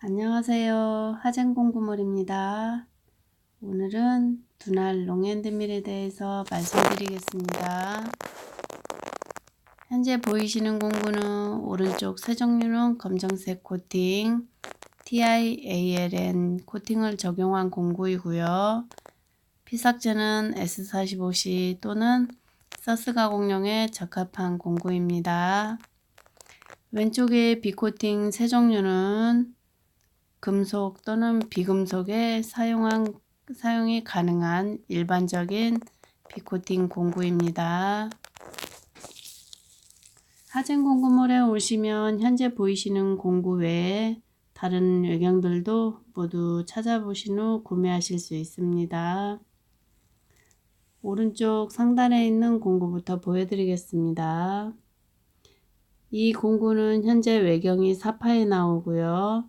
안녕하세요. 하젠공구물입니다. 오늘은 두날 롱앤드밀에 대해서 말씀드리겠습니다. 현재 보이시는 공구는 오른쪽 세 종류는 검정색 코팅 TIALN 코팅을 적용한 공구이고요. 피삭제는 S45C 또는 서스 가공용에 적합한 공구입니다. 왼쪽의 비코팅 세 종류는 금속 또는 비금속에 사용한, 사용이 가능한 일반적인 비코팅 공구입니다. 하젠 공구몰에 오시면 현재 보이시는 공구 외에 다른 외경들도 모두 찾아보신 후 구매하실 수 있습니다. 오른쪽 상단에 있는 공구부터 보여드리겠습니다. 이 공구는 현재 외경이 사파에 나오고요.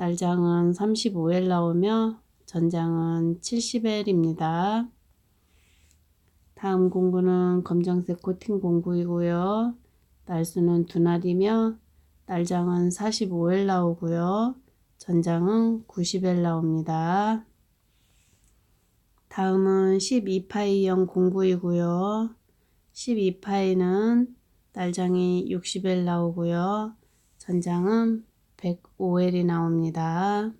날장은 35L 나오며 전장은 70L입니다. 다음 공구는 검정색 코팅 공구이고요. 날수는 두 날이며 날장은 45L 나오고요. 전장은 90L 나옵니다. 다음은 12파이형 공구이고요. 12파이는 날장이 60L 나오고요. 전장은 105L이 나옵니다.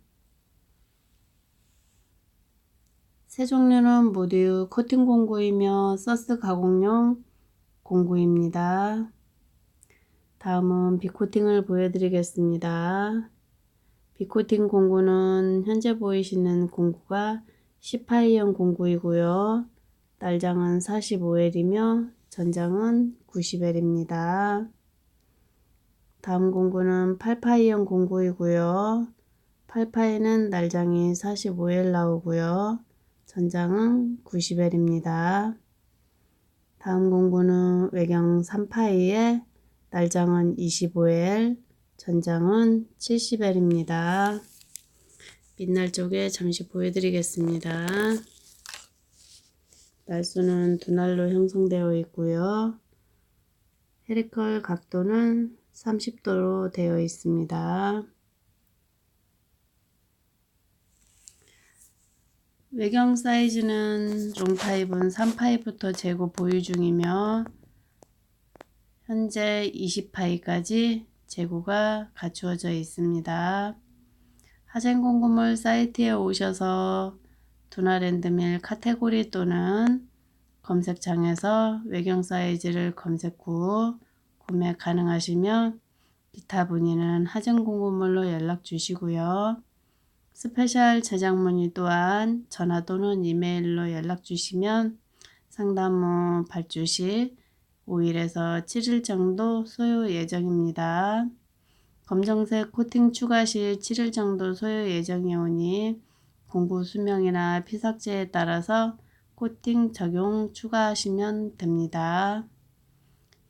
세 종류는 모두 코팅 공구이며 서스 가공용 공구입니다. 다음은 비코팅을 보여드리겠습니다. 비코팅 공구는 현재 보이시는 공구가 18형 공구이고요. 날장은 45L이며 전장은 90L입니다. 다음 공구는 8파이형 공구이고요. 8파이는 날장이 45L 나오고요. 전장은 90L입니다. 다음 공구는 외경 3파이에 날장은 25L, 전장은 70L입니다. 빛날 쪽에 잠시 보여드리겠습니다. 날수는 두 날로 형성되어 있고요. 헤리컬 각도는 30도로 되어 있습니다. 외경 사이즈는 롱파입은 3파이부터 재고 보유 중이며 현재 20파이까지 재고가 갖추어져 있습니다. 하젠공구물 사이트에 오셔서 두나랜드밀 카테고리 또는 검색창에서 외경 사이즈를 검색 후 구매 가능하시면 기타 문의는 하전공구물로 연락 주시고요. 스페셜 제작 문의 또한 전화 또는 이메일로 연락 주시면 상담 후 발주 시 5일에서 7일 정도 소요 예정입니다. 검정색 코팅 추가 시 7일 정도 소요 예정이 오니 공구 수명이나 피삭제에 따라서 코팅 적용 추가하시면 됩니다.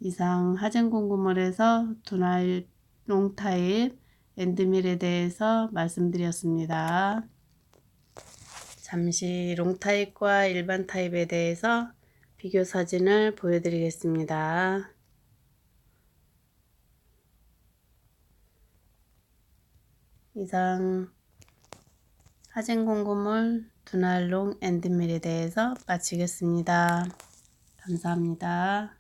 이상 하젠공구물에서 두날 롱타입 엔드밀에 대해서 말씀드렸습니다. 잠시 롱타입과 일반 타입에 대해서 비교 사진을 보여드리겠습니다. 이상 하젠공구물 두날 롱 엔드밀에 대해서 마치겠습니다. 감사합니다.